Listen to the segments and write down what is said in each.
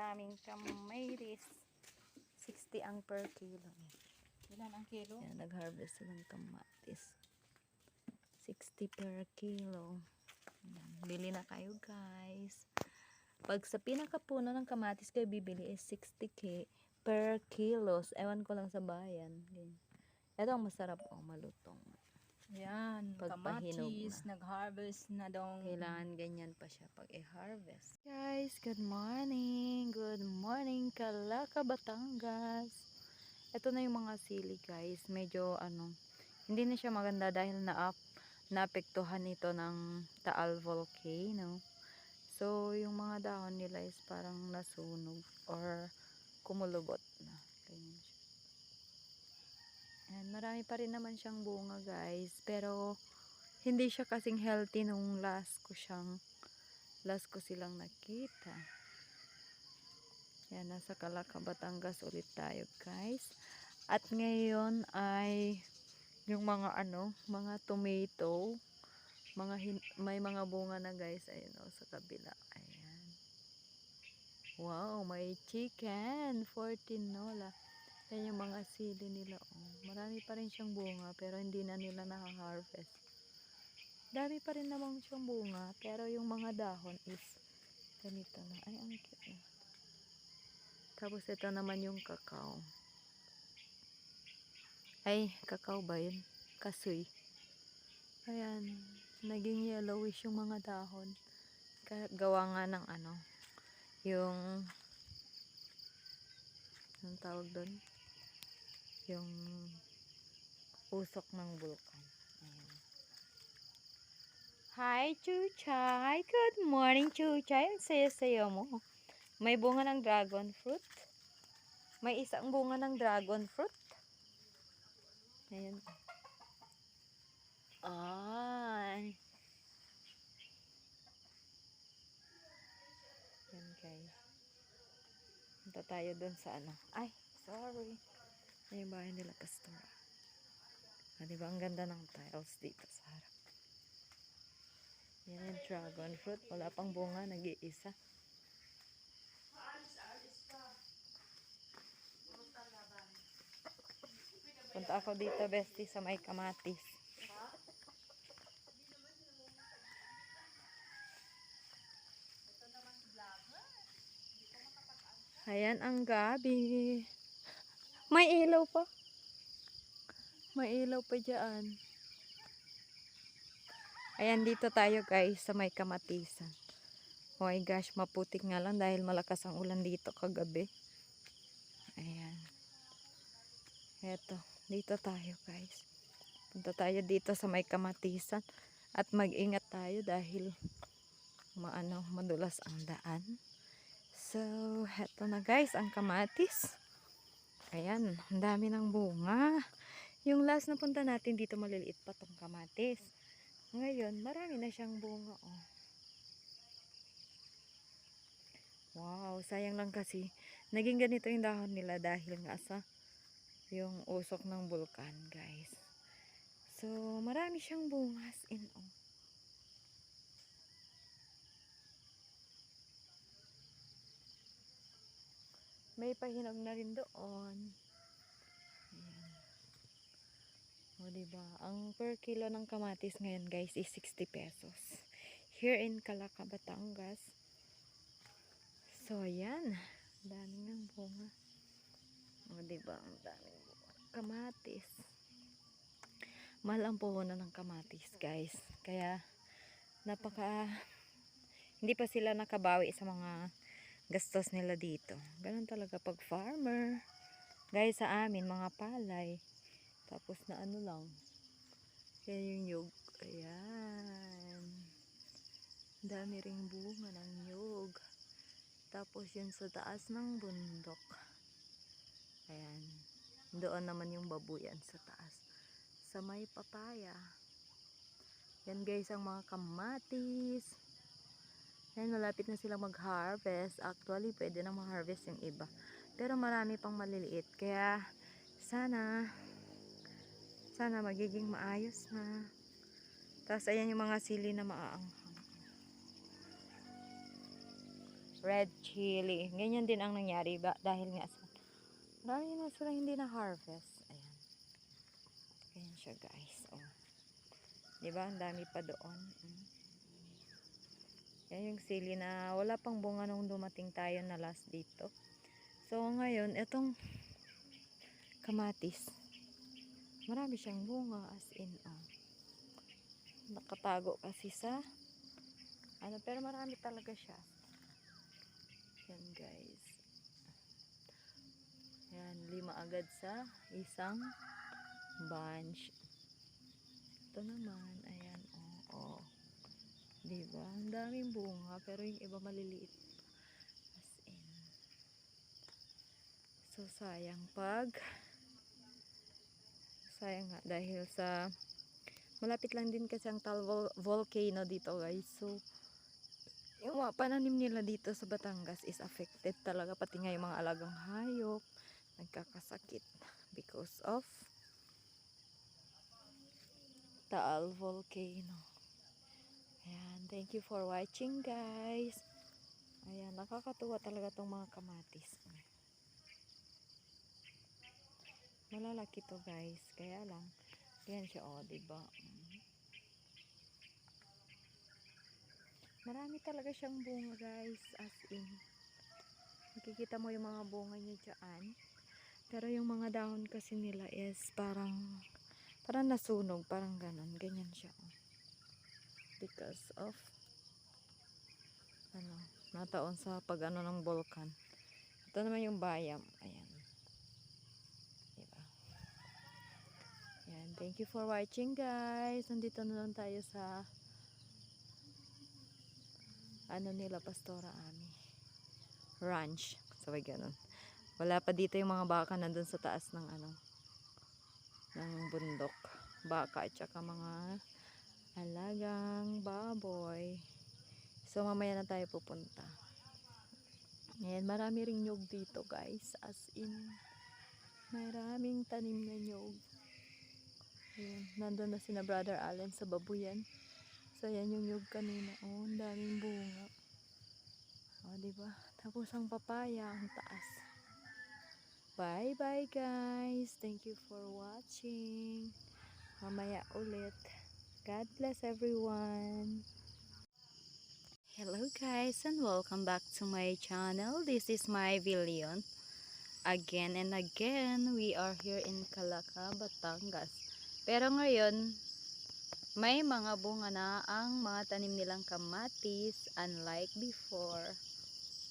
daming kamatis. 60 ang per kilo. Ilan ang kilo? Yan, nag-harvest silang kamatis. 60 per kilo. Yan, bili na kayo guys. Pag sa pinakapuno ng kamatis kayo bibili is 60k per kilos. Ewan ko lang sa bayan. Ganyan. Ito ang masarap oh, malutong. Yan, kamatis, nag-harvest na daw. Kailangan ganyan pa siya pag i-harvest. Guys, good morning. Good morning, Kalaka, Batangas. Ito na yung mga sili, guys. Medyo, ano, hindi na siya maganda dahil na-up, naapektuhan ito ng Taal Volcano. So, yung mga dahon nila is parang nasunog or kumulubot na. Ganyan siya. And marami pa rin naman siyang bunga, guys. Pero, hindi siya kasing healthy nung last ko siyang last ko silang nakita. Yan nasa Calaca, Batangas ulit tayo guys. At ngayon ay yung mga ano mga tomato mga may mga bunga na guys. Ayun o sa kabila. Ayan. Wow may chicken 14 nola yan yung mga sili nila oh. marami pa rin siyang bunga pero hindi na nila na-harvest. Dami pa rin namang siyang bunga pero yung mga dahon is ganito na. Ay ang cute na. Tapos ito naman yung kakao. Ay kakao ba yun? Kasoy. Ayan naging yellowish yung mga dahon. Gawa nga ng ano yung anong tawag doon yung usok ng bulkan ayan Hi, Chuchay. Good morning, Chuchay. Ang saya-saya mo. May bunga ng dragon fruit. May isang bunga ng dragon fruit. Ayan. Ay. Yan, guys. Punta tayo dun sa ano. Ay, sorry. Yan yung bahay nila, Pastora. Ah, diba? Ang ganda ng tiles dito sa harap. Yan dragon fruit. Wala pang bunga. Nag-iisa. Punta ako dito, bestie, sa may kamatis. Ayan ang gabi. May ilaw pa. May ilaw pa dyan. Ayan, dito tayo guys sa may kamatisan. Oh my gosh, maputik nga lang dahil malakas ang ulan dito kagabi. Ayan. Eto, dito tayo guys. Punta tayo dito sa may kamatisan. At mag-ingat tayo dahil maano, madulas ang daan. So, eto na guys, ang kamatis. Ayan, ang dami ng bunga. Yung last na punta natin dito maliliit pa tong kamatis. Ngayon, marami na siyang bunga, oh. Wow, sayang lang kasi naging ganito yung dahon nila dahil nga sa yung usok ng bulkan, guys. So, marami siyang bungas in oh. May pahinog na rin doon. Ayan. O, diba? Ang per kilo ng kamatis ngayon, guys, is 60 pesos. Here in Calaca, Batangas. So, ayan. Daming ng bunga. O, diba? Ang daming bunga. Kamatis. Mahal ang puhunan ng kamatis, guys. Kaya, napaka... Hindi pa sila nakabawi sa mga gastos nila dito. Ganun talaga pag farmer. Guys, sa amin, mga palay. Tapos na ano lang. Yan yung nyug. Ayan. Dami ring bunga ng nyug. Tapos yun sa taas ng bundok. Ayan. Doon naman yung babuyan sa taas. Sa may papaya. Yan guys ang mga kamatis. Ayan, malapit na silang mag-harvest. Actually, pwede na ma-harvest yung iba. Pero marami pang maliliit. Kaya, sana, sana magiging maayos na. Tapos, ayan yung mga sili na maaanghang. red chili. Ganyan din ang nangyari ba? dahil nga sa marami na sila hindi na harvest. Ayan. Ganyan siya guys. Oh. Diba? Ang dami pa doon. Mm. Yan yung sili na wala pang bunga nung dumating tayo na last dito. So ngayon, itong kamatis. Marami siyang bunga as in oh. Nakatago kasi sa ano pero marami talaga siya. Yan guys. Yan, lima agad sa isang bunch. Ito naman, ayan, oo. Oh, Diba? Ang daming bunga, pero yung iba maliliit. As in. So, sayang pag sayang nga dahil sa malapit lang din kasi ang tal vol- volcano dito guys. So, yung mga pananim nila dito sa Batangas is affected talaga pati nga yung mga alagang hayop nagkakasakit because of Taal Volcano. Ayan, thank you for watching guys. Ayan, nakakatuwa talaga tong mga kamatis. Malalaki to guys, kaya lang, yan siya oh, diba? Mm. Marami talaga siyang bunga guys, as in. Nakikita mo yung mga bunga niya dyan. Pero yung mga dahon kasi nila is parang parang nasunog, parang ganon. Ganyan siya. oh. Because of ano, nataon sa pag ano ng volcan. Ito naman yung bayam. Ayan. Diba? Ayan. Thank you for watching guys. Nandito na lang tayo sa ano nila, Pastora Ami. Ranch. Sabay ganun. Wala pa dito yung mga baka nandun sa taas ng ano ng bundok. Baka at saka mga alagang baboy. So mamaya na tayo pupunta. Ayan, marami ring nyog dito guys. As in, maraming tanim na nyog. Ayan, nandun na sina Brother Allen sa babuyan. So ayan yung nyog kanina. Oh, ang daming bunga. Oh, di ba? Tapos ang papaya, ang taas. Bye bye guys. Thank you for watching. Mamaya ulit. God bless everyone. Hello guys and welcome back to my channel. This is my Villion. Again and again, we are here in Calaca, Batangas. Pero ngayon, may mga bunga na ang mga tanim nilang kamatis unlike before.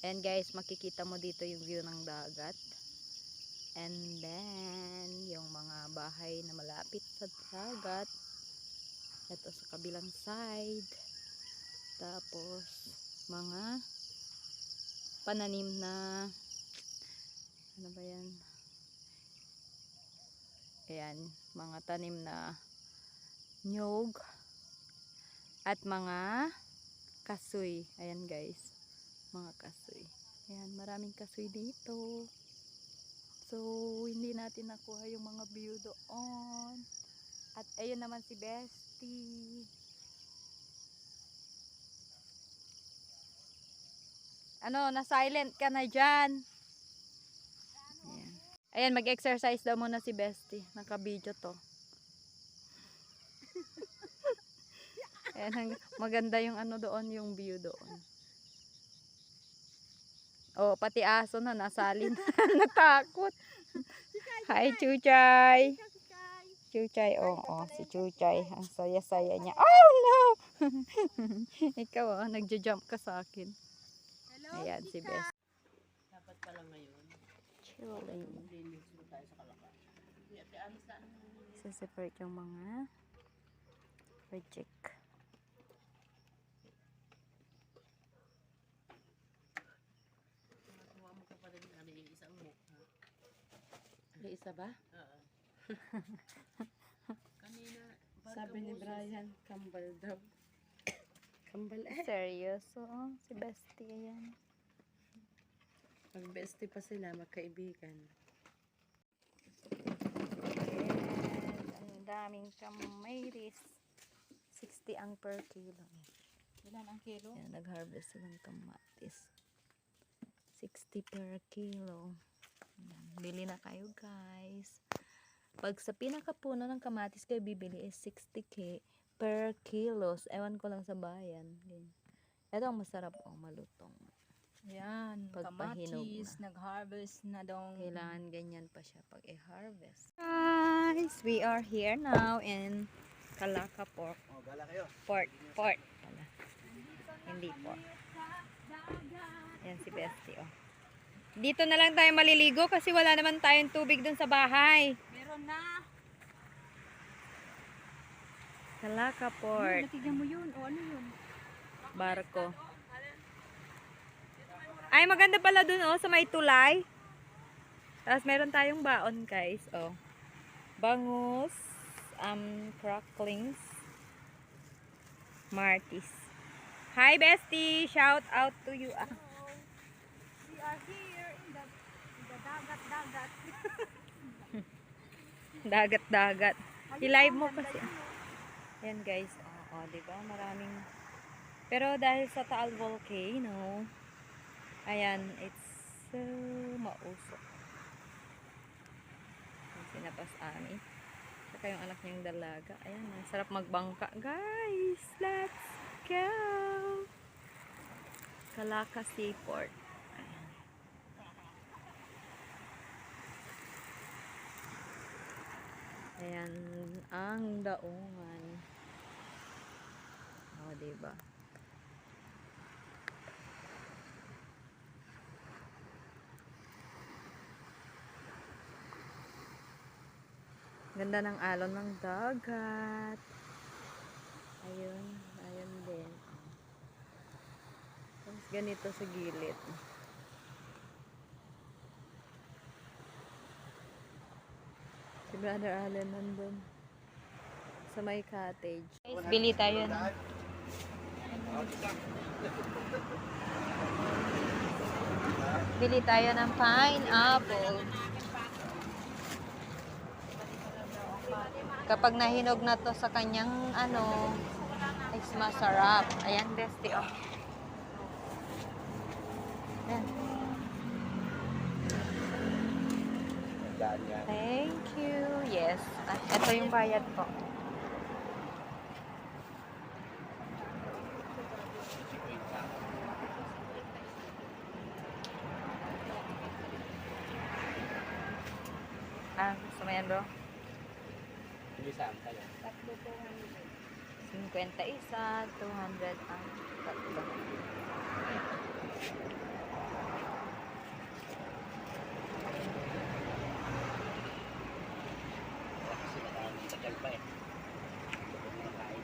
And guys, makikita mo dito yung view ng dagat. And then, yung mga bahay na malapit sa dagat. Ito sa kabilang side. Tapos, mga pananim na ano ba yan? Ayan, mga tanim na nyog at mga kasoy. Ayan guys, mga kasoy. Ayan, maraming kasoy dito. So, hindi natin nakuha yung mga view doon. At ayun naman si Bestie. Ano, na-silent ka na dyan. Ayan. Ayan, mag-exercise daw muna si Bestie. Naka-video to. Ayan, maganda yung ano doon, yung view doon. Oh, pati aso na nasalin. Natakot. Hi, Chuchay. Chuchay, oh, oh, si Chuchay. Ang saya-saya niya. Oh, no! Ikaw, oh, nagja-jump ka sa akin. Ayan, si Bes. Dapat pala ngayon, Chilling. linis mo tayo sa kalaka. Kaya te alis na ano. Isa-separate yung mga reject. Nakakuha mo ka pa rin ano yung isang mukha. Isa ba? Kanina, Sabi ni Brian, kambal daw. kambal eh. Seryoso, oh, si Bestie, ayan. Pag bestie pa sila, magkaibigan. Ang daming kamatis. 60 ang per kilo. Ilan ang kilo? Ayan, nag-harvest silang kamatis. 60 per kilo. Ayan, Bili na kayo guys. Pag sa pinakapuno ng kamatis kayo bibili is 60k per kilos. Ewan ko lang sa bayan. Ganyan. Ito ang masarap oh, malutong. Ayan, kamatis, nag-harvest na dong. Kailangan ganyan pa siya pag i-harvest. Guys, we are here now in Calaca Pork. Oh, gala kayo. Port. Port. Pala. Hindi port. Yan si Bestie, oh. Dito na lang tayo maliligo kasi wala naman tayong tubig dun sa bahay. Meron na. Calaca Port. Natigyan mo yun. O ano yun? Barko. Ay, maganda pala dun, oh, sa may tulay. Tapos meron tayong baon, guys, oh. Bangus, um, cracklings, martis. Hi, bestie! Shout out to you. Ah. We are here in the, in the dagat-dagat. Dagat-dagat. I-live mo kasi. Yan, guys. Oo, oh, di ba? Maraming... Pero dahil sa Taal Volcano, ayan, it's so mausok. Yung sinapas ani. Saka yung anak niyang dalaga. Ayan, ang sarap magbangka. Guys, let's go! Calaca Seaport. Ayan, ang daungan. O, diba? Ganda ng alon ng dagat. Ayun, ayun din. Tapos ganito sa gilid. Brother Allen nandun. Sa may cottage. Guys, bili tayo ng... Bili tayo ng pineapple. Kapag nahinog na to sa kanyang ano, is masarap. Ayan, bestie, oh. Ayan. Ganyan. Thank you. Yes. Ah, ito yung bayad ko. Ah, gusto mo yan bro? Bilisan tayo. 50 isa, 200 ang tatlo. Kasi nakakain tagal pa eh. Kumakain.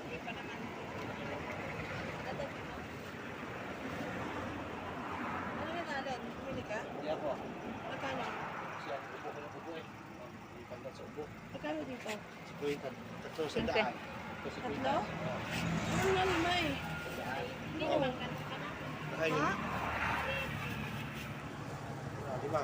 Ano na natin? Huli ka? Hindi ako. Magkano? Siya, upo ko ng upo eh. Hindi tanggal sa upo. Magkano dito? Ka. Tatlo sa daan. Tatlo? Ano na lima eh? Hindi naman ka. Nakain. Ha? Ah, Di ba?